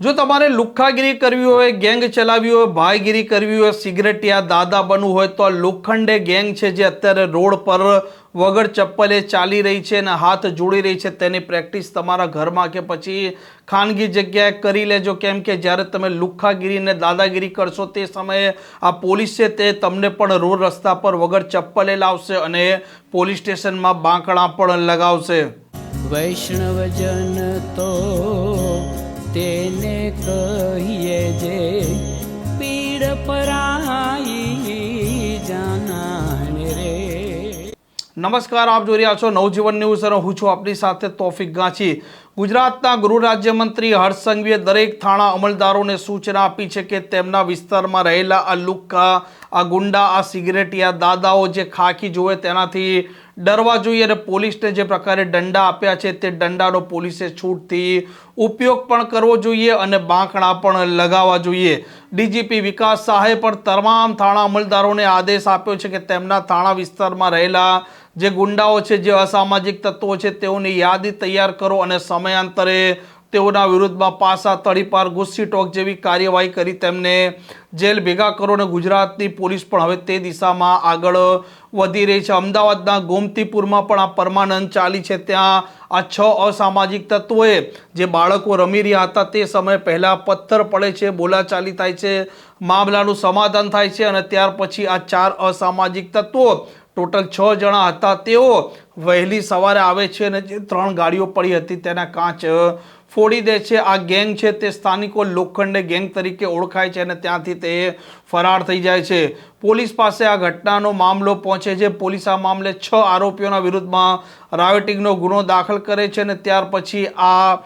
જો તમારે લુખ્ખાગીરી કરવી હોય, ગેંગ ચલાવવી હોય ભાઈગીરી કરવી હોય સિગરેટિયા દાદા બનવું હોય, તો લોખંડે ગેંગ છે જે અત્યારે રોડ પર વગર ચપ્પલે ચાલી રહી છે અને હાથ જોડી રહી છે. તેની પ્રેક્ટિસ તમારા ઘરમાં કે પછી ખાનગી જગ્યાએ કરી લેજો. કેમ કે જ્યારે તમે લુખ્ખાગીરી અને દાદાગીરી કરશો તે સમયે આ પોલીસ છે તે તમને પણ રોડ રસ્તા પર વગર ચપ્પલે લાવશે અને પોલીસ સ્ટેશનમાં બાંકડા પણ લગાવશે. વૈષ્ણવજન તો તેને કહીએ જે પીડ પરાઈ જાનાને રે. નમસ્કાર, આપ જોઈ રહ્યા છો નવજીવન ન્યૂઝ અને હું છું આપની સાથે તોફિક ગાંચી. ગુજરાતના ગૃહ રાજ્યમંત્રી હર્ષ સંઘવીએ દરેક થાણા અમલદારોને સૂચના આપી છે કે તેમના વિસ્તારમાં રહેલા આ લુક્કા, આ ગુંડા, આ સિગરેટિયા દાદાઓ જે ખાખી જોવે તેનાથી ડરવા જોઈએ અને પોલીસને જે પ્રકારે દંડા આપ્યા છે તે દંડાનો પોલીસે છૂટથી ઉપયોગ પણ કરવો જોઈએ અને બાંકડા પણ લગાવવા જોઈએ. ડીજીપી વિકાસ શાહે પણ તમામ થાણા અમલદારોને આદેશ આપ્યો છે કે તેમના થાણા વિસ્તારમાં રહેલા જે ગુંડાઓ છે, જે અસામાજિક તત્વો છે તેઓની યાદી તૈયાર કરો અને સમયાંતરે તેઓના વિરુદ્ધમાં પાસા તળીપાર ગુસ્સી ટોક જેવી કાર્યવાહી કરી તેમને જેલ ભેગા કરો અને ગુજરાતની પોલીસ પણ હવે તે દિશામાં આગળ વધી રહી છે. અમદાવાદના ગોમતીપુરમાં પણ આ પરમાનંદ ચાલી છે. ત્યાં આ છ અસામાજિક તત્વોએ જે બાળકો રમી રહ્યા હતા તે સમયે પહેલાં પથ્થર પડે છે, બોલાચાલી થાય છે, મામલાનું સમાધાન થાય છે અને ત્યાર પછી આ ચાર અસામાજિક તત્વો ટોટલ છ જણા હતા. તેઓ વહેલી સવારે આવે છે અને જે ત્રણ ગાડીઓ પડી હતી તેના કાચ ફોડી દે છે. આ ગેંગ છે તે સ્થાનિકો લોખંડે ગેંગ તરીકે ઓળખાય છે અને ત્યાંથી તે ફરાર થઈ જાય છે. પોલીસ પાસે આ ઘટનાનો મામલો પહોંચે છે. પોલીસ આ મામલે છ આરોપીઓના વિરુદ્ધમાં રાયોટિંગનો ગુનો દાખલ કરે છે અને ત્યાર પછી આ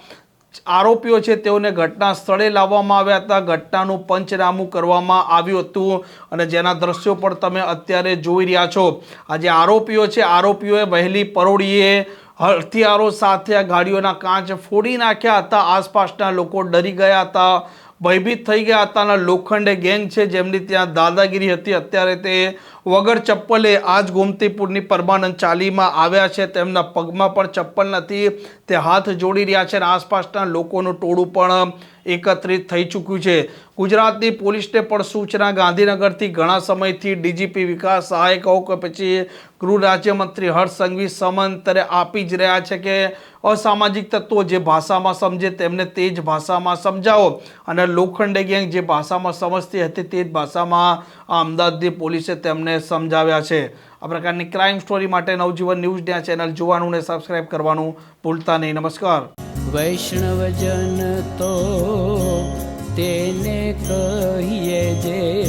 આરોપીઓ છે તેઓને ઘટના સ્થળે લાવવામાં આવ્યા હતા. ઘટનાનું પંચનામું કરવામાં આવ્યું હતું અને જેના દ્રશ્યો પણ તમે અત્યારે જોઈ રહ્યા છો. આ જે આરોપીઓ છે, આરોપીઓએ વહેલી પરોળીએ હથિયારો સાથે આ ગાડીઓના કાચ ફોડી નાખ્યા હતા. આસપાસના લોકો ડરી ગયા હતા, ભયભીત થઈ ગયા હતા અને લોખંડે ગેંગ છે, જેમની ત્યાં દાદાગીરી હતી. અત્યારે તે વગર ચપ્પલે આજ ગોમતીપુરની પરમાનંદ ચાલીમાં આવ્યા છે. તેમના પગમાં પણ ચપ્પલ નથી. તે હાથ જોડી રહ્યા છે અને આસપાસના લોકોનું ટોળું પણ એકત્રિત થઈ ચૂક્યું છે. ગુજરાતની પોલીસને પણ સૂચના, ગાંધીનગરથી ઘણા સમયથી ડીજીપી વિકાસ સહાય કહો કે પછી ગૃહ રાજ્યમંત્રી હર્ષ સંઘવી સમંતરે આપી જ રહ્યા છે કે અસામાજિક તત્વો જે ભાષામાં સમજે તેમને તે જ ભાષામાં સમજાવો અને લોખંડે ગેંગ જે ભાષામાં સમજતી હતી તે જ ભાષામાં અમદાવાદની પોલીસે તેમને સમજાવ્યા છે. આ પ્રકારની ક્રાઇમ સ્ટોરી માટે નવજીવન ન્યૂઝ આ ચેનલ જોવાનું ને સબસ્ક્રાઇબ કરવાનું ભૂલતા નહીં. નમસ્કાર. વૈષ્ણવજન તો તેને કહીએ જે